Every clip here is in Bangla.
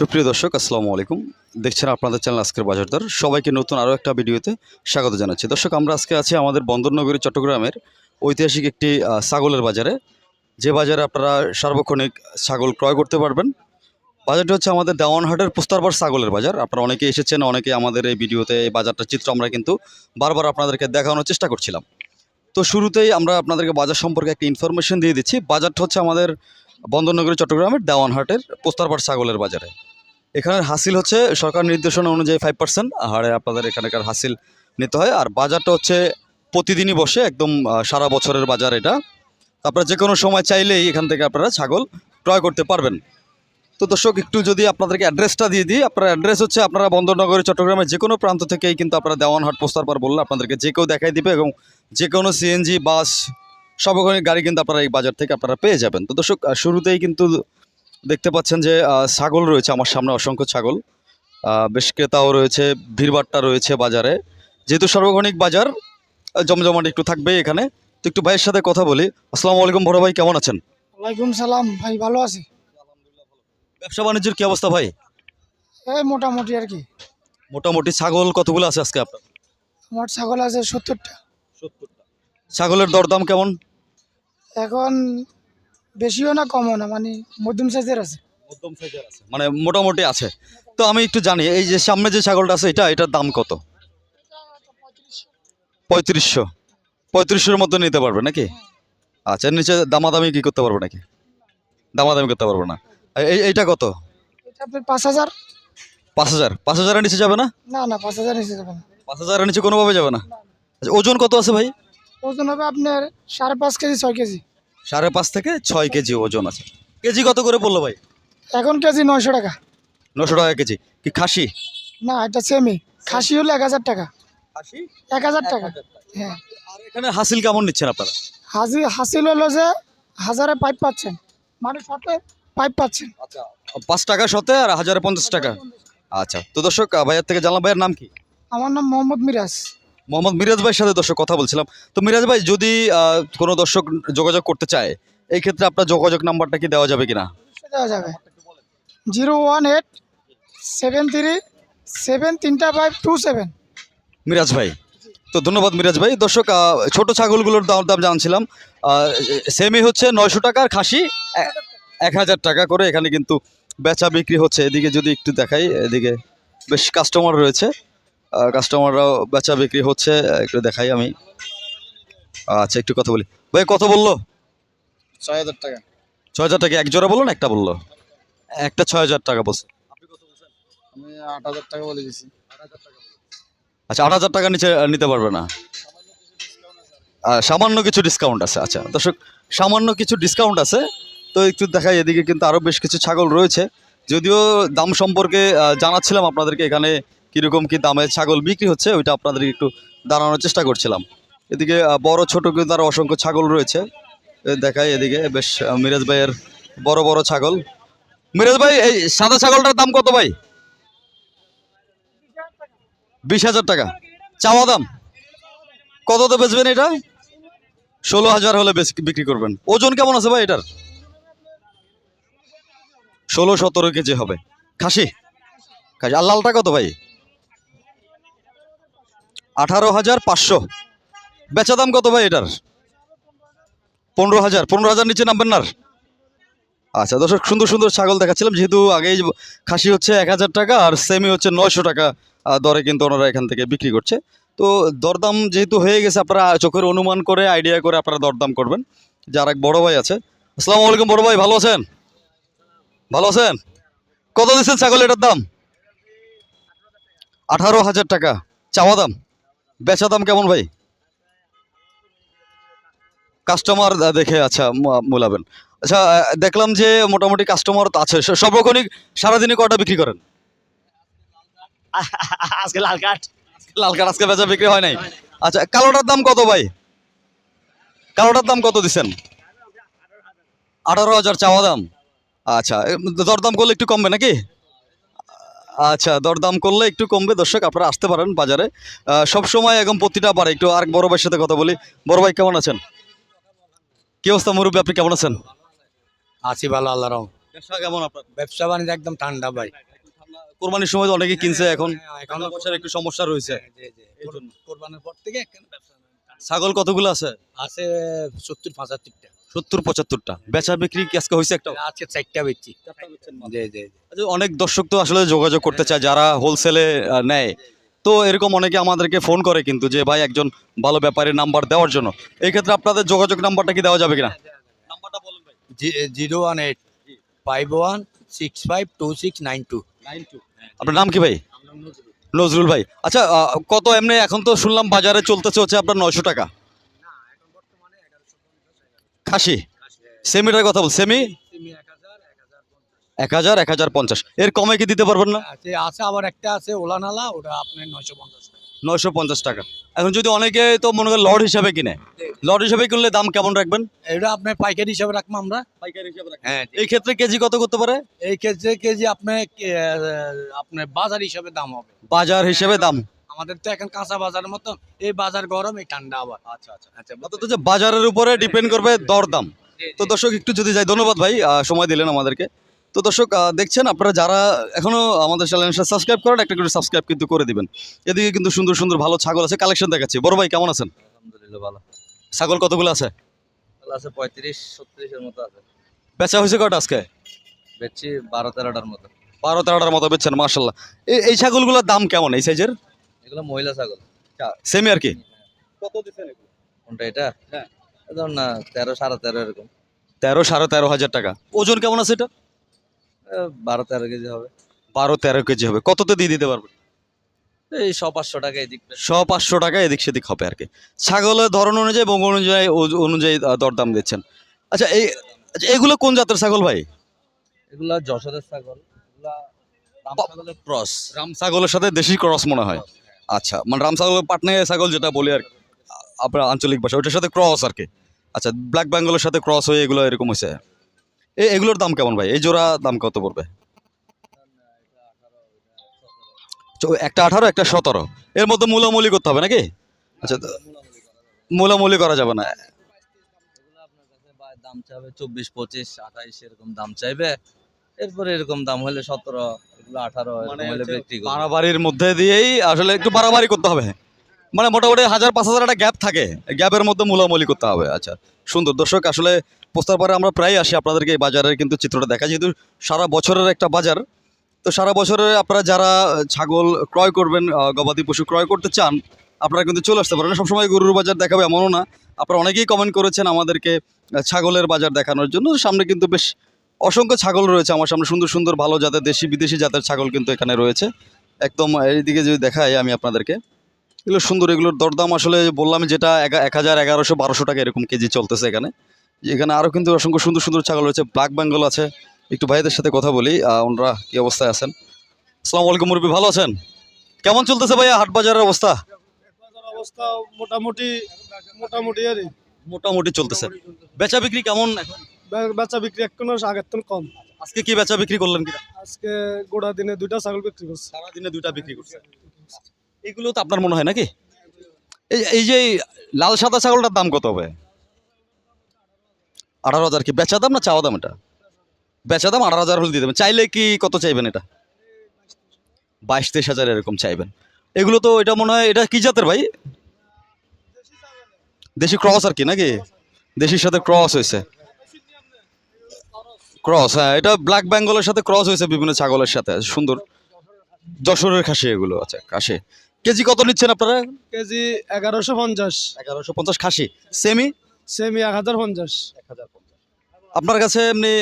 সুপ্রিয় দর্শক, আসসালামু আলাইকুম। দেখছেন আপনাদের চ্যানেল আজকের বাজার দর সবাইকে নতুন আরও একটা ভিডিওতে স্বাগত জানাচ্ছি। দর্শক, আমরা আজকে আছি আমাদের বন্দরনগরী, চট্টগ্রামের ঐতিহাসিক একটি ছাগলের বাজারে। যে বাজারে আপনারা সার্বক্ষণিক ছাগল ক্রয় করতে পারবেন। বাজারটি হচ্ছে আমাদের দেওয়ানহাটের পোস্তারবার ছাগলের বাজার। আপনারা অনেকে এসেছেন অনেকে আমাদের এই ভিডিওতে এই বাজারটার চিত্র আমরা কিন্তু বারবার আপনাদেরকে দেখানোর চেষ্টা করছিলাম। তো শুরুতেই আমরা আপনাদেরকে বাজার সম্পর্কে একটা ইনফরমেশন দিয়ে দিচ্ছি। বাজারটা হচ্ছে আমাদের বন্দরনগরী, চট্টগ্রামের দেওয়ানহাটের পোস্তারপাড় ছাগলের বাজারে। এখানের হাসিল হচ্ছে সরকার নির্দেশনা অনুযায়ী ফাইভ পার্সেন্ট হারে আপনাদের এখানকার হাসিল নিতে হয়। আর বাজারটা হচ্ছে প্রতিদিনই বসে একদম সারা বছরের বাজার এটা। আপনারা যে কোনো সময় চাইলেই এখান থেকে আপনারা ছাগল ক্রয় করতে পারবেন। তো দর্শক, একটু যদি আপনাদেরকে অ্যাড্রেসটা দিয়ে দিই, আপনার অ্যাড্রেস হচ্ছে আপনারা বন্দরনগরী চট্টগ্রামের যে কোনো প্রান্ত থেকেই কিন্তু আপনারা দেওয়ানহাট পোস্তার পার বললে আপনাদেরকে যে কেউ দেখাই দিবে এবং যে কোনো সিএনজি বাস, সব গাড়ি কিন্তু আপনারা এই বাজার থেকে আপনারা পেয়ে যাবেন। তো দর্শক শুরুতেই কিন্তু দেখতে পাচ্ছেন যে ছাগল রয়েছে আমার সামনে অসংখ্য ছাগল। বেশ ক্রেতাও রয়েছে ভিড়ভাট্টা রয়েছে বাজারে। যেহেতু সার্বক্ষণিক বাজার জমজমাট একটু থাকবে এখানে। তো একটু ভাইয়ের সাথে কথা বলি। আসসালামু আলাইকুম বড় ভাই কেমন আছেন? ওয়ালাইকুম সালাম ভাই ভালো আছি। ব্যবসা বাণিজ্যের কি অবস্থা ভাই? এই মোটামুটি আর কি। মোটামুটি ছাগল কতগুলো আছে আজকে আপনার? আমার ছাগল আছে সত্তরটা। সত্তরটা। ছাগলের দরদাম কেমন? এখন বেশিও না কমও না মানে মধ্যম সাইজের আছে। মধ্যম সাইজের আছে মানে মোটামুটি আছে। তো আমি একটু জানি এই যে সামনে যে ছাগলটা আছে এটা এটার দাম কত? পঁয়ত্রিশশো। পঁয়ত্রিশশোর মতো নিতে পারবে নাকি? আচ্ছা এর নিচে দামাদামি কি করতে পারবে নাকি? দামাদামি করতে পারব না। এই এইটা কত? পাঁচ হাজার। পাঁচ হাজার? পাঁচ হাজারের নিচে যাবে না? না না পাঁচ হাজার নিচে যাবে না। পাঁচ হাজারের নিচে কোনোভাবে যাবে না? আচ্ছা ওজন কত আছে ভাই? ওজন হবে আপনার সাড়ে পাঁচ কেজি ছয় কেজি। সাড়ে পাঁচ থেকে ছয় কেজি ওজন আছে। কেজি কত করে পড়ল ভাই? এখন কেজি নয়শো টাকা। নশো টাকা কেজি। কি খাসি? না এটা সেমি খাসি হলো এক হাজার টাকা। খাসি? এক হাজার টাকা। হ্যাঁ। আর এখানে হাসিল কেমন নিচ্ছেন আপনারা? হাজি হাসিল হলো যে হাজারে পাইপ পাচ্ছেন। মানে সাথে পাইপ পাচ্ছেন। আচ্ছা পাঁচ টাকা শতে আর হাজারে পঞ্চাশ টাকা। আচ্ছা তো দর্শক ভাইয়ের থেকে জানলাম ভাইয়ের নাম কি? আমার নাম মোহাম্মদ মিরাজ। মোহাম্মদ মিরাজ ভাইয়ের সাথে দর্শক কথা বলছিলাম। তো মিরাজ ভাই যদি কোনো দর্শক যোগাযোগ করতে চায় এই ক্ষেত্রে আপনার যোগাযোগ নাম্বারটা কি দেওয়া যাবে কিনা? দেওয়া যাবে। Zero one eight seven three seven তিনটা ফাইভ টু সেভেন। মিরাজ ভাই তো ধন্যবাদ মিরাজ ভাই। দর্শক ছোট ছাগলগুলোর দাম দাম জানছিলাম। সেমি হচ্ছে নয়শো টাকার খাসি এক হাজার টাকা করে। এখানে কিন্তু বেচা বিক্রি হচ্ছে। এদিকে যদি একটু দেখাই এদিকে বেশ কাস্টমার রয়েছে। কাস্টমাররাও বেচা বিক্রি হচ্ছে একটু দেখাই আমি। আচ্ছা একটু কথা বলি। ভাই কত বলল? ছয় হাজার টাকা। ছয় হাজার টাকা এক জোড়া বলল না একটা বলল? একটা ছয় হাজার টাকা বলছে। আমি আট হাজার টাকা বলে দিয়েছি আচ্ছা আট হাজার টাকা নিচে নিতে পারবে না। সামান্য কিছু ডিসকাউন্ট আছে। আচ্ছা দর্শক সামান্য কিছু ডিসকাউন্ট আছে। তো একটু দেখাই এদিকে কিন্তু আরও বেশ কিছু ছাগল রয়েছে। যদিও দাম সম্পর্কে জানাচ্ছিলাম আপনাদেরকে এখানে কীরকম কী দামে ছাগল বিক্রি হচ্ছে ওইটা আপনাদেরকে একটু দাঁড়ানোর চেষ্টা করছিলাম। এদিকে বড়, ছোট কিন্তু আরও অসংখ্য ছাগল রয়েছে। এ, দেখাই এদিকে, বেশ মিরাজ ভাইয়ের বড় বড় ছাগল। মিরাজ ভাই, এই সাদা ছাগলটার দাম কত ভাই? বিশ হাজার টাকা। চাওয়া দাম? কততে বেচবেন এটা? ষোলো হাজার হলে বিক্রি করবেন। ওজন কেমন আছে ভাই এটার? ষোলো, সতেরো কেজি হবে। খাসি? খাসি। আর লালটা কত ভাই? আঠারো হাজার পাঁচশো। বেচা দাম কত ভাই এটার? পনেরো হাজার। পনেরো হাজার নিচে নামবেন না আচ্ছা দর্শক, সুন্দর সুন্দর ছাগল দেখাচ্ছিলাম। যেহেতু আগেই খাসি হচ্ছে এক হাজার টাকা আর সেমি হচ্ছে নয়শো টাকা দরে কিন্তু ওনারা এখান থেকে বিক্রি করছে। তো দরদাম যেহেতু হয়ে গেছে, আপনারা চোখের অনুমান করে আইডিয়া করে আপনারা দরদাম করবেন। যার এক বড় ভাই আছে। আসসালামু আলাইকুম, বড় ভাই, ভালো আছেন? ভালো আছেন? কত দিচ্ছেন ছাগল এটার দাম? আঠারো হাজার টাকা। চাওয়া দাম? বেচা দাম কেমন ভাই? কাস্টমার দেখে আচ্ছা মূলাবেন। আচ্ছা দেখলাম যে মোটামুটি কাস্টমার আছে। সব রকমই সারাদিনে কটা বিক্রি করেন? আজকে লাল কাঠ লাল কাঠ আজকে বেচা বিক্রি হয় নাই? আচ্ছা কালোটার দাম কত ভাই? কালোটার দাম কত দিচ্ছেন আঠারো হাজার চাওয়া দাম। আচ্ছা দরদাম করলে একটু কমবে নাকি? আচ্ছা দরদাম করলে একটু কমবে। দর্শক আপনারা আসতে পারেন বাজারে। সব সময় এখন প্রতিটা পারে একটু আর বড় ভাইয়ের সাথে কথা বলি। বড় ভাই কেমন আছেন? কি অবস্থা মুরব্বী আপনি কেমন আছেন? আছি ভালো আল্লাহ রহম ব্যবসা কেমন আপনার? ব্যবসা বাণিজ্য একদম ঠান্ডা ভাই। কোরবানির সময় তো অনেকে কিনছে এখন। হ্যাঁ, এখনও একটু সমস্যা রয়েছে। জন্য। কোরবানির পর থেকে ছাগল কতগুলো আছে? আছে সত্তর পঁচাত্তরটা। সত্তর পঁচাত্তরটা। বেচা বিক্রি কি আজকে হয়েছে একটা? আজকে চারটা বেচছি। জি জি জি। আচ্ছা, অনেক দর্শক তো আসলে যোগাযোগ করতে চায় যারা হোলসেলে নেয়। তো এরকম অনেকে আমাদেরকে ফোন করে কিন্তু যে ভাই একজন ভালো ব্যাপারীর নাম্বার দেওয়ার জন্য। এই ক্ষেত্রে আপনাদের যোগাযোগ নাম্বারটা কি দেওয়া যাবে কিনা? নাম্বারটা বলুন ভাই। Zero one eight five one six five two six nine two. Nine two. আপনার নাম কি ভাই? নজরুল। ভাই। আচ্ছা কত এমনি এখন তো শুনলাম বাজারে চলতেছে হচ্ছে আপনার নয়শো টাকা। খাসি। সেমিটার কথা বল সেমি? এক হাজার এক হাজার পঞ্চাশ। এর কমে কি দিতে পারবেন না? আছে আবার একটা আছে ওলানালা ওটা আপনার নয়শো পঞ্চাশ নয়শো পঞ্চাশ টাকা। এখন যদি অনেকে তো মনে করেন লর্ড হিসাবে কিনে লর্ড হিসাবে কিনলে দাম কেমন রাখবেন? এটা আপনার পাইকারি হিসাবে রাখব আমরা। পাইকারি হিসাবে হ্যাঁ এই ক্ষেত্রে কেজি কত করতে পারে? এই ক্ষেত্রে কেজি আপনার আপনার বাজার হিসাবে দাম হবে। বাজার হিসাবে দাম। আমাদের তো এখন কাঁচা বাজারের মতো এই বাজার গরম এই ঠান্ডা আবার আচ্ছা আচ্ছা। আচ্ছা অর্থাৎ যে বাজারের উপরে ডিপেন্ড করবে দর দাম তো দর্শক একটু যদি যাই ধন্যবাদ ভাই সময় দিলেন আমাদেরকে। তো দর্শক দেখছেন আপনারা যারা এখনও আমাদের চ্যানেলটা সাবস্ক্রাইব করেন একটা করে সাবস্ক্রাইব কিন্তু করে দিবেন। এদিকে কিন্তু সুন্দর সুন্দর ভালো ছাগল আছে কালেকশন দেখাচ্ছি। বড় ভাই কেমন আছেন? আলহামদুলিল্লাহ ভালো। ছাগল কতগুলো আছে? আছে পঁয়ত্রিশ ছত্রিশের মতো আছে। বেচা হয়েছে কটা আজকে? বেচছি বারো তেরোটার মতো। বারো তেরোটার মতো বেচছেন মার্শাল্লাহ এই এই ছাগলগুলোর দাম কেমন এই সাইজের এগুলো মহিলা ছাগল। সেমি আর কি? কত দিচ্ছেন কোনটা এটা? হ্যাঁ। না তেরো সাড়ে তেরো এরকম। তেরো সাড়ে তেরো হাজার টাকা। ওজন কেমন আছে এটা? বারো তেরো কেজি হবে। বারো তেরো কেজি হবে। কততে দিয়ে দিতে পারবেন এই শ পাঁচশো টাকা এদিক শ পাঁচশো টাকা এদিক সেদিক হবে আর কি। ছাগলের ধরন অনুযায়ী বঙ্গ অনুযায়ী অনুযায়ী দরদাম দিচ্ছেন। আচ্ছা এই আচ্ছা এগুলো কোন জাতের ছাগল ভাই? এগুলা যশোরের ছাগল। এগুলা ক্রস। রাম ছাগলের সাথে দেশি ক্রস মনে হয়। আচ্ছা মানে রাম ছাগল পাটনে ছাগল যেটা বলি আর আপনার আঞ্চলিক ভাষা, ওটার সাথে ক্রস আর কি। আচ্ছা ব্ল্যাক বেঙ্গলের সাথে ক্রস হয়ে এগুলো এরকম হয়েছে। এই এগুলোর দাম কেমন ভাই? এই জোড়া দাম কত পড়বে? একটা আঠারো, একটা সতেরো। এর মধ্যে মূলামূলি করতে হবে নাকি? আচ্ছা মূলামূলি করা যাবে না। দাম চাইবে চব্বিশ, পঁচিশ, আঠাইশ, এরকম দাম চাইবে। এরপরে এরকম দাম হলে সতেরো। আঠারো মানে। বাড়াবাড়ির মধ্যে দিয়েই আসলে একটু বাড়াবাড়ি করতে হবে। মানে মোটামুটি হাজার পাঁচ হাজার একটা গ্যাপ থাকে। গ্যাপের মধ্যে মূলামূলি করতে হবে। আচ্ছা সুন্দর। দর্শক আসলে পোস্তার পরে আমরা প্রায় আসি আপনাদেরকে এই বাজারের কিন্তু চিত্রটা দেখা যেহেতু সারা বছরের একটা বাজার তো সারা বছরে আপনারা যারা ছাগল ক্রয় করবেন গবাদি পশু ক্রয় করতে চান আপনারা কিন্তু চলে আসতে পারেন। সবসময় গরুর বাজার দেখাবে এমনও না। আপনারা অনেকেই কমেন্ট করেছেন আমাদেরকে ছাগলের বাজার দেখানোর জন্য। সামনে কিন্তু বেশ অসংখ্য ছাগল রয়েছে আমার সামনে সুন্দর সুন্দর ভালো জাতের দেশি বিদেশি জাতের ছাগল কিন্তু এখানে রয়েছে। একদম এইদিকে যদি দেখাই আমি আপনাদেরকে। এগুলো সুন্দর এগুলোর দরদাম আসলে বললাম যেটা এক হাজার এগারোশো বারোশো টাকা এরকম কেজি চলতেছে এখানে। এখানে আরও কিন্তু অসংখ্য সুন্দর সুন্দর ছাগল রয়েছে ব্ল্যাক বেঙ্গল আছে। একটু ভাইদের সাথে কথা বলি ওনারা কি অবস্থায় আছেন? আসসালামু আলাইকুম মুরব্বী ভালো আছেন? কেমন চলতেছে ভাইয়া হাট বাজারের অবস্থা? অবস্থা মোটামুটি মোটামুটি আর মোটামুটি চলতেছে। বেচা বিক্রি কেমন এখন? বেচা বিক্রি এখনও আগের থেকে কম। আজকে কি বেচা বিক্রি করলেন কিনা? আজকে গোড়া দিনে দুইটা ছাগল বিক্রি করছে। সারাদিনে দুইটা বিক্রি করছে। এগুলো তো আপনার মনে হয় নাকি? এই এই যে লাল সাদা ছাগলটার দাম কত হবে? আঠারো হাজার কি বেচা দাম না চাওয়া দাম এটা? বেচা দাম আঠারো হাজার হলে দিয়ে দেবেন। চাইলে কি কত চাইবেন এটা? বাইশ তেইশ হাজার এরকম চাইবেন। এগুলো তো এটা মনে হয় এটা কি জাতের ভাই? দেশি ক্রস আর কি নাকি? দেশির সাথে ক্রস হয়েছে। ক্রস হ্যাঁ এটা ব্ল্যাক বেঙ্গলের সাথে ক্রস হয়েছে বিভিন্ন ছাগলের সাথে সুন্দর। যশোরের খাসি এগুলো আচ্ছা খাসি। কেজি কত নিচ্ছেন আপনারা? কেজি এগারোশো পঞ্চাশ। এগারোশো পঞ্চাশ খাসি। সেমি? সেমি এক হাজার পঞ্চাশ। আপনার কাছে এমনি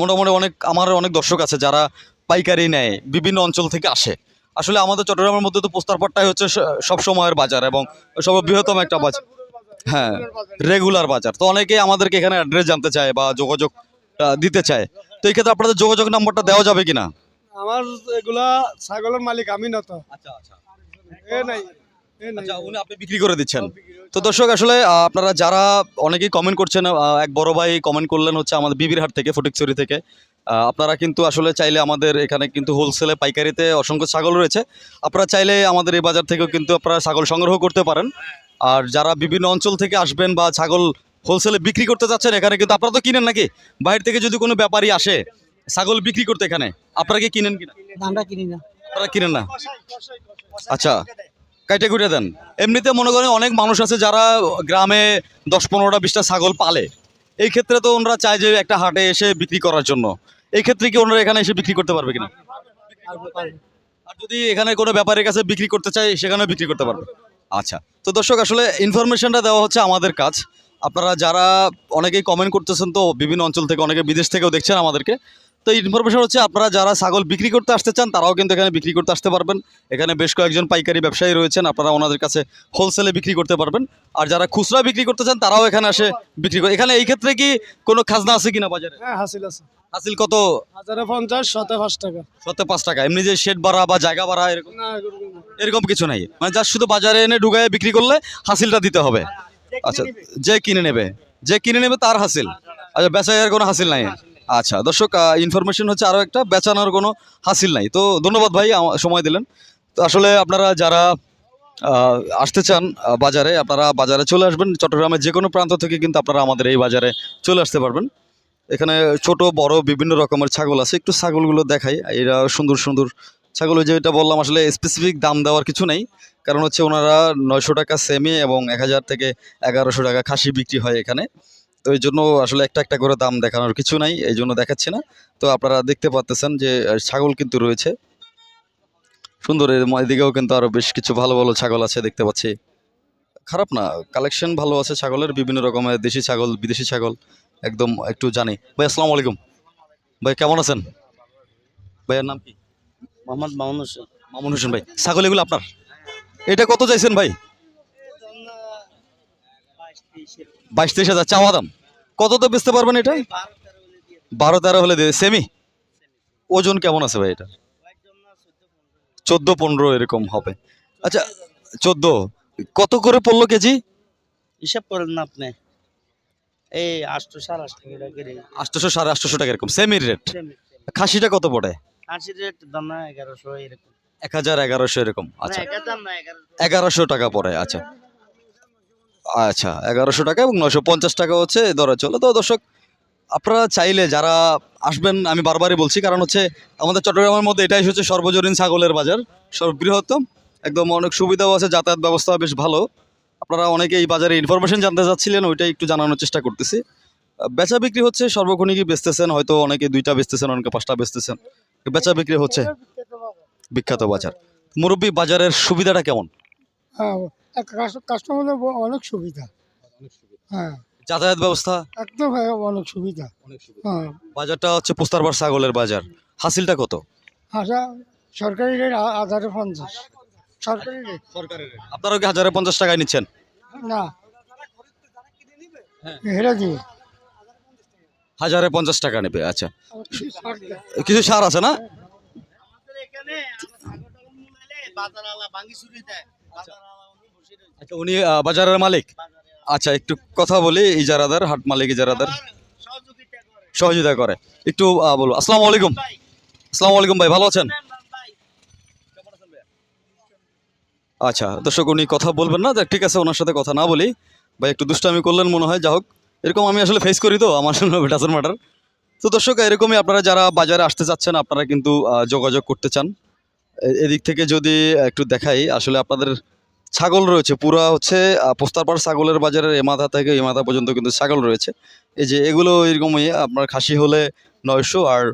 মোটামুটি অনেক আমার অনেক দর্শক আছে যারা পাইকারি নেয় বিভিন্ন অঞ্চল থেকে আসে। আসলে আমাদের চট্টগ্রামের মধ্যে তো পোস্তারপাটটাই হচ্ছে সব সময়ের বাজার এবং সব বৃহত্তম একটা বাজার। হ্যাঁ রেগুলার বাজার। তো অনেকেই আমাদেরকে এখানে অ্যাড্রেস জানতে চায় বা যোগাযোগ দিতে চায়। তো এই ক্ষেত্রে আপনাদের যোগাযোগ নাম্বারটা দেওয়া যাবে কিনা? আমার এগুলা ছাগলের মালিক আমি না তো। আচ্ছা আচ্ছা। এ নাই আচ্ছা উনি আপনি বিক্রি করে দিচ্ছেন। তো দর্শক আসলে আপনারা যারা অনেকেই কমেন্ট করছেন এক বড় ভাই কমেন্ট করলেন হচ্ছে আমাদের বিবিরহাট থেকে ফটিকছড়ি থেকে। আপনারা কিন্তু আসলে চাইলে আমাদের এখানে কিন্তু হোলসেলে পাইকারিতে অসংখ্য ছাগল রয়েছে। আপনারা চাইলে আমাদের এই বাজার থেকেও কিন্তু আপনারা ছাগল সংগ্রহ করতে পারেন। আর যারা বিভিন্ন অঞ্চল থেকে আসবেন বা ছাগল হোলসেলে বিক্রি করতে যাচ্ছেন এখানে কিন্তু আপনারা তো কিনেন নাকি? বাইরে থেকে যদি কোনো ব্যাপারী আসে ছাগল বিক্রি করতে এখানে আপনারা কি কিনেন কিনা? আমরা কিনি না। আপনারা কিনেন না? আচ্ছা কাইটে কুটে দেন। এমনিতে মনে করেন অনেক মানুষ আছে যারা গ্রামে দশ পনেরোটা বিশটা ছাগল পালে। এই ক্ষেত্রে তো ওনারা চায় যে একটা হাটে এসে বিক্রি করার জন্য। এই ক্ষেত্রে কি ওনারা এখানে এসে বিক্রি করতে পারবে কিনা? আর যদি এখানে কোনো ব্যাপারের কাছে বিক্রি করতে চায় সেখানেও বিক্রি করতে পারবে। আচ্ছা তো দর্শক আসলে ইনফরমেশনটা দেওয়া হচ্ছে আমাদের কাজ। আপনারা যারা অনেকেই কমেন্ট করতেছেন তো বিভিন্ন অঞ্চল থেকে অনেকে বিদেশ থেকেও দেখছেন আমাদেরকে। তো ইনফরমেশন হচ্ছে আপনারা যারা ছাগল বিক্রি করতে আসতে চান তারাও কিন্তু এখানে বিক্রি করতে আসতে পারবেন। এখানে বেশ কয়েকজন পাইকারি ব্যবসায়ী রয়েছেন আপনারা ওনাদের কাছে হোলসেলে বিক্রি করতে পারবেন। আর যারা খুচরা বিক্রি করতে চান তারাও এখানে আসে বিক্রি করে। এখানে এই ক্ষেত্রে কি কোনো খাজনা আছে কিনা বাজারে? হ্যাঁ হাসিল আছে। হাসিল কত? হাজারে পঞ্চাশ শতে পাঁচ টাকা। সত্য পাঁচ টাকা। এমনি যে শেড ভাড়া বা জায়গা ভাড়া এরকম? এরকম কিছু নাই। মানে যা শুধু বাজারে এনে ঢুকায় বিক্রি করলে হাসিলটা দিতে হবে। আচ্ছা যে কিনে নেবে যে কিনে নেবে তার হাসিল। আচ্ছা বেচার কোনো হাসিল নাই। আচ্ছা দর্শক ইনফরমেশন হচ্ছে আরও একটা বেচানোর কোনো হাসিল নাই। তো ধন্যবাদ ভাই সময় দিলেন। তো আসলে আপনারা যারা আসতে চান বাজারে আপনারা বাজারে চলে আসবেন। চট্টগ্রামের যে কোনো প্রান্ত থেকে কিন্তু আপনারা আমাদের এই বাজারে চলে আসতে পারবেন। এখানে ছোট বড় বিভিন্ন রকমের ছাগল আছে। একটু ছাগলগুলো দেখাই। এরা সুন্দর সুন্দর ছাগল ওই যেটা বললাম আসলে স্পেসিফিক দাম দেওয়ার কিছু নেই। কারণ হচ্ছে ওনারা নয়শো টাকা সেমি এবং এক হাজার থেকে এগারোশো টাকা খাসি বিক্রি হয় এখানে। তো এই জন্য আসলে একটা একটা করে দাম দেখানোর কিছু নাই, এই জন্য দেখাচ্ছি না। তো আপনারা দেখতে পাচ্তেছেন যে ছাগল কিন্তু রয়েছে। সুন্দর এদিকেও কিন্তু আরও বেশ কিছু ভালো ভালো ছাগল আছে দেখতে পাচ্ছি। খারাপ না কালেকশন ভালো আছে ছাগলের, বিভিন্ন রকমের দেশি ছাগল, বিদেশি ছাগল, একদম একটু জানি। ভাই, আসসালামু আলাইকুম। ভাই, কেমন আছেন? ভাইয়ের নাম কি? মোহাম্মদ মামুন হোসেন। মামুন হোসেন ভাই ছাগল এগুলো আপনার? এটা কত চাইছেন ভাই? বাইশ তেইশ হাজার চাওয়া দাম। কত তো বেচতে পারবেন এটা? বারো তেরো হলে দিয়ে সেমি ওজন কেমন আছে ভাই এটা? চোদ্দ পনেরো এরকম হবে। আচ্ছা চোদ্দ কত করে পড়ল কেজি? হিসাব করেন না আপনি। এই আটশো সাড়ে আটশো টাকা আটশোশো সাড়ে আটশোশো টাকা এরকম সেমির রেট খাসিটা কত পড়ে? আশির রেট দাম না এগারোশো এরকম। এক হাজার এগারোশো এরকম আচ্ছা। এগারোশো টাকা পড়ে আচ্ছা। আচ্ছা এগারোশো টাকা এবং নশো পঞ্চাশ টাকা হচ্ছে ধরে চলে। তো দর্শক আপনারা চাইলে যারা আসবেন আমি বারবারই বলছি কারণ হচ্ছে আমাদের চট্টগ্রামের মধ্যে এটাই হচ্ছে সর্বজনীন ছাগলের বাজার। সর্ববৃহত্তম একদম অনেক সুবিধাও আছে যাতায়াত ব্যবস্থা বেশ ভালো। আপনারা অনেকে এই বাজারে ইনফরমেশন জানতে চাচ্ছিলেন ওইটাই একটু জানানোর চেষ্টা করতেছি। বেচা বিক্রি হচ্ছে সর্বক্ষণিকই বেচতেছেন হয়তো অনেকে দুইটা বেচতেছেন অনেকে পাঁচটা বেচতেছেন। বেচা বিক্রি হচ্ছে। বিখ্যাত বাজার। মুরব্বী বাজারের সুবিধাটা কেমন? হ্যাঁ কাস্টমারদের অনেক সুবিধা। হ্যাঁ। যাতায়াত ব্যবস্থা? একদম ভাই অনেক সুবিধা। হ্যাঁ। বাজারটা হচ্ছে পোস্তারবার ছাগলের বাজার। হাসিলটা কত? আচ্ছা সরকারি রেট হাজারে পঞ্চাশ। সরকারি রেট। আপনারাও কি হাজারে পঞ্চাশ টাকায় নিচ্ছেন? না। হেরে দিবে। হাজারে পঞ্চাশ টাকা নেবে আচ্ছা। কিছু ছাড় সার আছে না? আচ্ছা। উনি বাজারের মালিক? আচ্ছা একটু কথা বলি ইজারাদার হাট মালিক ইজারাদার সহযোগিতা করে। একটু বলো। আসসালামু আলাইকুম। আসসালামু আলাইকুম ভাই ভালো আছেন? আচ্ছা দর্শক উনি কথা বলবেন না। ঠিক আছে ওনার সাথে কথা না বলি। ভাই একটু দুষ্টামি করলেন মনে হয় যা হোক। এরকম আমি আসলে ফেস করি তো, আমার সঙ্গে ডাজেন্ট ম্যাটার তো দর্শক, এরকমই আপনারা যারা বাজারে আসতে চাচ্ছেন, আপনারা কিন্তু যোগাযোগ করতে চান। এদিক থেকে যদি একটু দেখাই, আসলে আপনাদের ছাগল রয়েছে, পুরা হচ্ছে পোস্তারপাড় ছাগলের বাজারের এ মাথা থেকে এ মাথা পর্যন্ত কিন্তু ছাগল রয়েছে। এই যে এগুলো এরকমই, আপনার খাসি হলে নয়শো আর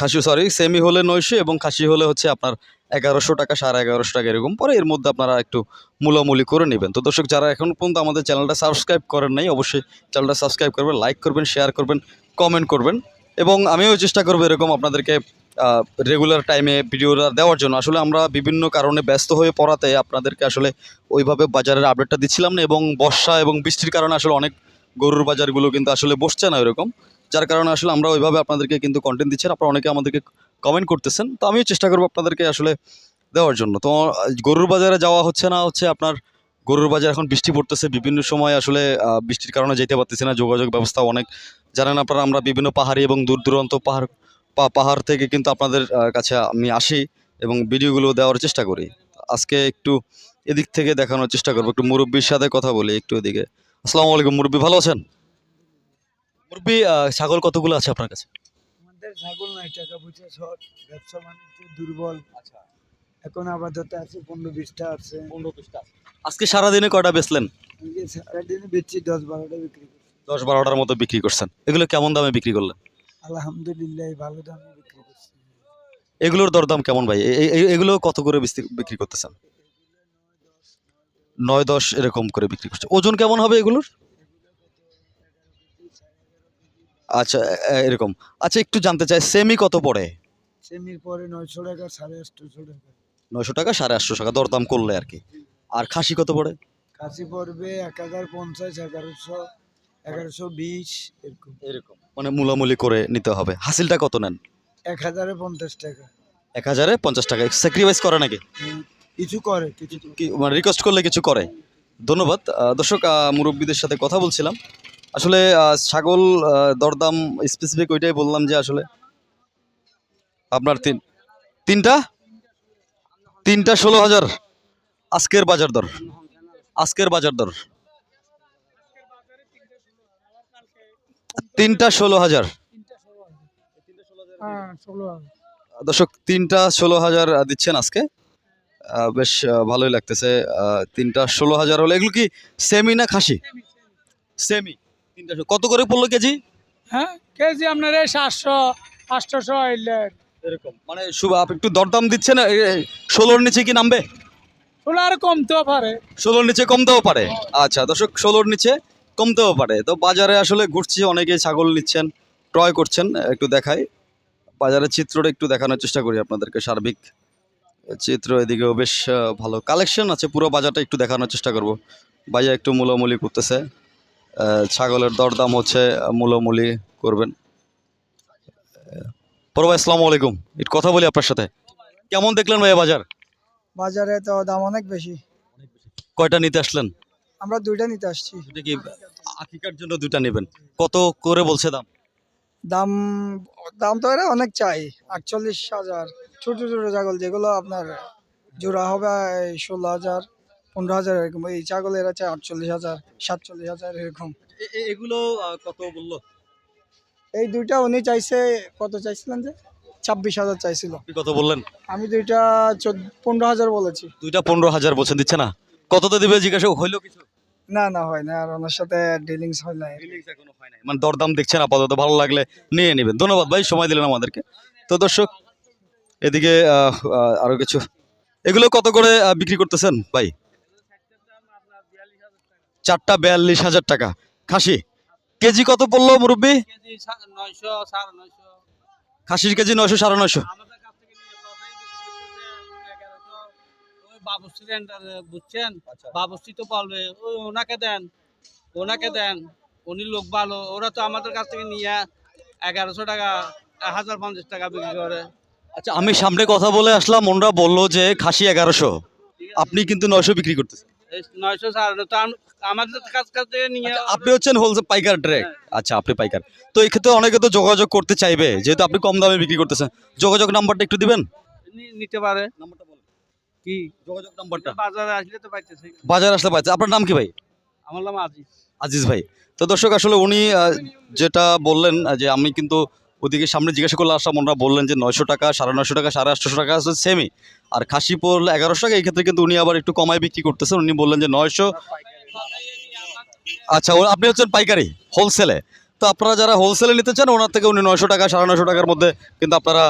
খাসি সরি সেমি হলে নয়শো এবং খাসি হলে হচ্ছে আপনার এগারোশো টাকা, সাড়ে এগারোশো টাকা এরকম। পরে এর মধ্যে আপনারা একটু মূলামূলি করে নেবেন। তো দর্শক, যারা এখন পর্যন্ত আমাদের চ্যানেলটা সাবস্ক্রাইব করেন নাই, অবশ্যই চ্যানেলটা সাবস্ক্রাইব করবেন, লাইক করবেন, শেয়ার করবেন, কমেন্ট করবেন। এবং আমিও চেষ্টা করব এরকম আপনাদেরকে রেগুলার টাইমে ভিডিওটা দেওয়ার জন্য। আসলে আমরা বিভিন্ন কারণে ব্যস্ত হয়ে পড়াতে আপনাদেরকে আসলে ওইভাবে বাজারের আপডেটটা দিচ্ছিলাম না এবং বর্ষা এবং বৃষ্টির কারণে আসলে অনেক গরুর বাজারগুলো কিন্তু আসলে বসছে না এরকম যার কারণে আসলে আমরা ওইভাবে আপনাদেরকে কিন্তু কন্টেন্ট দিচ্ছেন আপনারা অনেকে আমাদেরকে কমেন্ট করতেছেন, তো আমিও চেষ্টা করব আপনাদেরকে আসলে দেওয়ার জন্য। তো, গরুর বাজারে যাওয়া হচ্ছে না, হচ্ছে আপনার গরুর বাজার এখন বৃষ্টি পড়তেছে, বিভিন্ন সময় আসলে বৃষ্টির কারণে যেতে পারতেছি না, যোগাযোগ ব্যবস্থা অনেক। জানেন আপনারা, আমরা বিভিন্ন পাহাড়ি এবং দূর দূরান্ত পাহাড় পাহাড় থেকে কিন্তু আপনাদের কাছে আমি আসি এবং ভিডিওগুলো দেওয়ার চেষ্টা করি। আজকে একটু এদিক থেকে দেখানোর চেষ্টা করব, একটু মুরব্বীর সাথে কথা বলি একটু এদিকে। আসসালামু আলাইকুম, মুরব্বী ভালো আছেন? মুরব্বী ছাগল কতগুলো আছে আপনার কাছে? হাটের ছাগল নাই টাকা পয়সা শর্ট ব্যবসা বাণিজ্য দুর্বল। আচ্ছা। এখন আপাতত আছে পনেরো বিশটা আছে। পনেরো বিশটা আজকে সারাদিনে কয়টা বেচলেন? সারাদিনে বেচছি দশ বারোটা বিক্রি করছি। দশ বারোটার মতো বিক্রি করছেন। এগুলো কেমন দামে বিক্রি করলেন? আলহামদুলিল্লাহ ভালো দামে বিক্রি করছি। এগুলোর দরদাম কেমন ভাই? এগুলো কত করে বিক্রি করতেছেন? নয় দশ এরকম করে বিক্রি করছে। ওজন কেমন হবে এগুলোর? আচ্ছা এরকম। আচ্ছা একটু জানতে চাই সেমি কত পড়ে? সেমির পরে নয়শো টাকা সাড়ে আটশোশো টাকা। নয়শো টাকা সাড়ে আটশো টাকা দরদাম করলে আর কি। আর খাসি কত পড়ে? খাসি পড়বে এক হাজার পঞ্চাশ এগারোশো এগারোশো বিশ এরকম। এরকম। মানে মূলামূলি করে নিতে হবে। হাসিলটা কত নেন? এক হাজারে পঞ্চাশ টাকা। এক হাজারে পঞ্চাশ টাকা। স্যাক্রিফাইস করে নাকি? কিছু করে কিছু কি মানে রিকোয়েস্ট করলে কিছু করে। ধন্যবাদ। দর্শক মুরব্বীদের সাথে কথা বলছিলাম। আসলে ছাগল দরদাম স্পেসিফিক ওইটাই বললাম যে আসলে আপনার তিন তিনটা? তিনটা ষোলো হাজার। আজকের বাজার দর। আজকের বাজার দর। তিনটা ষোলো হাজার। হ্যাঁ দর্শক তিনটা ষোলো হাজার দিচ্ছেন আজকে। বেশ ভালোই লাগতেছে। তিনটা ষোলো হাজার হলো এগুলো কি সেমি না খাসি? সেমি তিনটা কত করে পড়ল কেজি? হ্যাঁ কেজি আপনার এই সাতশো আটশোশো এলে এরকম। মানে শুভ একটু দরদাম দিচ্ছে না? ষোলোর নিচে কি নামবে? ষোলো আর কমতেও পারে। ষোলোর নিচে কমতেও পারে? আচ্ছা দর্শক ষোলোর নিচে কমতেও পারে। তো বাজারে আসলে ঘুরছি অনেকে ছাগল নিচ্ছেন ক্রয় করছেন। একটু দেখাই। বাজারের চিত্রটা একটু দেখানোর চেষ্টা করি আপনাদেরকে সার্বিক চিত্র এদিকেও বেশ ভালো। কালেকশন আছে পুরো বাজারটা একটু দেখানোর চেষ্টা করব। বাজার একটু মূলামূলি করতেছে। ছাগলের দরদাম হচ্ছে মূলামূলি করবেন। বড় ভাই আসসালামু আলাইকুম। একটু কথা বলি আপনার সাথে। কেমন দেখলেন ভাই বাজার? বাজারে তো দাম অনেক বেশি। কয়টা নিতে আসলেন? আমরা দুইটা নিতে আসছি। এটা কি আকিকার জন্য দুইটা নেবেন? কত করে বলছে দাম? দাম দাম তো এরা অনেক চাই। আটচল্লিশ হাজার। ছোট ছোট ছাগল যেগুলো আপনার জোড়া হবে ষোলো হাজার। পনেরো হাজার এরকম এই ছাগল এরা চাই আটচল্লিশ হাজার সাতচল্লিশ হাজার এরকম। এগুলো কত বলল? এই দুইটা উনি চাইছে কত চাইছিলেন যে? ছাব্বিশ হাজার চাইছিল। কত বললেন? আমি দুইটা পনেরো হাজার বলেছি। দুইটা পনেরো হাজার বলছেন দিচ্ছে না? কততে দিবে জিজ্ঞাসা হইল কিছু? না না হয় না আর ওনার সাথে ডিলিংস হয় না মানে দরদাম দেখছেন আপাতত ভালো লাগলে নিয়ে নেবেন। ধন্যবাদ ভাই সময় দিলেন আমাদেরকে। তো দর্শক এদিকে আহ, আহ, আরও কিছু। এগুলো কত করে বিক্রি করতেছেন ভাই? চারটা বিয়াল্লিশ হাজার টাকা। খাসি কেজি কত পড়ল মুরব্বী? খাসির কেজি নয়শো সাড়ে নয়শো। বাবুশ্রী বুঝছেন বাবুশ্রী তো বলবে ওই ওনাকে দেন ওনাকে দেন। উনি লোক ভালো। ওরা তো আমাদের কাছ থেকে নিয়ে এগারোশো টাকা হাজার পঞ্চাশ টাকা বিক্রি করে। আচ্ছা আমি সামনে কথা বলে আসলাম। ওনরা বলল যে খাসি এগারোশো। আপনি কিন্তু নয়শো বিক্রি করতেছেন। নয়শো সাড়ে আমাদের কাছ থেকে নিয়ে আচ্ছা, আপনি হচ্ছেন হোলসেল পাইকার ডাইরেক্ট আচ্ছা আপনি পাইকার। তো এই ক্ষেত্রে অনেকে তো যোগাযোগ করতে চাইবে যেহেতু আপনি কম দামে বিক্রি করতেছেন। যোগাযোগ নাম্বারটা একটু দিবেন? নিতে পারে। নাম্বারটা বলেন। কি? যোগাযোগ নাম্বারটা? বাজারে আসলে তো পাইতেছে। বাজার আসলে পাচ্ছে আপনার নাম কি ভাই? আমার নাম আজিজ। আজিজ ভাই। তো দর্শক আসলে উনি যেটা বললেন যে আমি কিন্তু ওদিকে সামনে জিজ্ঞাসা করলে আসলাম ওনারা বললেন যে নয়শো টাকা সাড়ে নয়শো টাকা সাড়ে আটশোশো টাকা আছে সেমই আর খাসি এগারোশো টাকা, এই ক্ষেত্রে কিন্তু উনি আবার একটু কমায় বিক্রি করতেছেন। উনি বললেন যে নয়শো। আচ্ছা ও- আপনি হচ্ছেন পাইকারি হোলসেলে তো আপনারা যারা হোলসেলে নিতে চান, ওনার থেকে উনি নয়শো টাকা, সাড়ে নয়শো টাকার মধ্যে কিন্তু আপনারা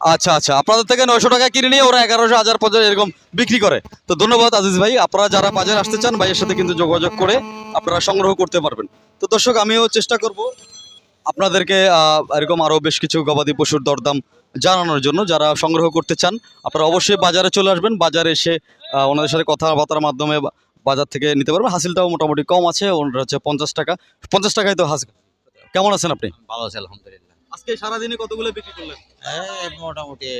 আচ্ছা আচ্ছা আপনাদের থেকে নয়শো টাকা কিনে নিয়ে ওরা এগারোশো, হাজার পর্যন্ত এরকম বিক্রি করে। তো ধন্যবাদ আজিজ ভাই, আপনারা যারা বাজারে আসতে চান, ভাইয়ের সাথে কিন্তু যোগাযোগ করে আপনারা সংগ্রহ করতে পারবেন। তো দর্শক, আমিও চেষ্টা করব আপনাদেরকে এরকম আরও বেশ কিছু গবাদি পশুর দরদাম জানানোর জন্য যারা সংগ্রহ করতে চান আপনারা অবশ্যই বাজারে চলে আসবেন। বাজারে এসে ওনাদের সাথে কথাবার্তার মাধ্যমে বাজার থেকে নিতে পারবেন। হাসিলটাও মোটামুটি কম আছে ওনারা হচ্ছে পঞ্চাশ টাকা পঞ্চাশ টাকায় তো হাসিল কেমন আছেন আপনি? ভালো আছে আলহামদুলিল্লাহ। আজকে সারাদিনে কতগুলো বিক্রি করলেন? হ্যাঁ মোটামুটি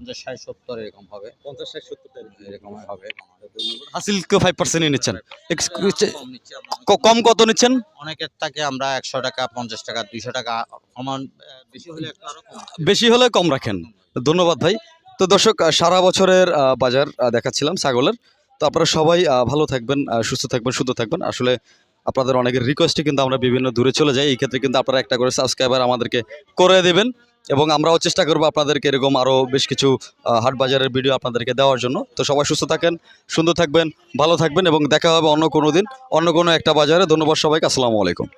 পঞ্চাশ ষাট সত্তর এরকম হবে। পঞ্চাশ ষাট সত্তর এরকম। হবে। হাসিল ফাইভ পার্সেন্টই নিচ্ছেন? কম কত নিচ্ছেন? অনেকের থেকে আমরা একশো টাকা পঞ্চাশ টাকা দুইশো টাকা কমান বেশি হলে কম। বেশি হলে কম রাখেন। ধন্যবাদ ভাই। তো দর্শক সারা বছরের বাজার দেখাচ্ছিলাম ছাগলের। তো আপনারা সবাই ভালো থাকবেন সুস্থ থাকবেন শুদ্ধ থাকবেন। আসলে আপনাদের অনেকের রিকোয়েস্টে কিন্তু আমরা বিভিন্ন দূরে চলে যাই। এই ক্ষেত্রে কিন্তু আপনারা একটা করে সাবস্ক্রাইবার আমাদেরকে করে দেবেন। এবং আমরাও চেষ্টা করব আপনাদেরকে এরকম আরও বেশ কিছু হাট বাজারের ভিডিও আপনাদেরকে দেওয়ার জন্য। তো সবাই সুস্থ থাকেন, সুন্দর থাকবেন, ভালো থাকবেন এবং দেখা হবে অন্য কোনো দিন, অন্য কোনো একটা বাজারে। ধন্যবাদ সবাইকে, আসসালামু আলাইকুম।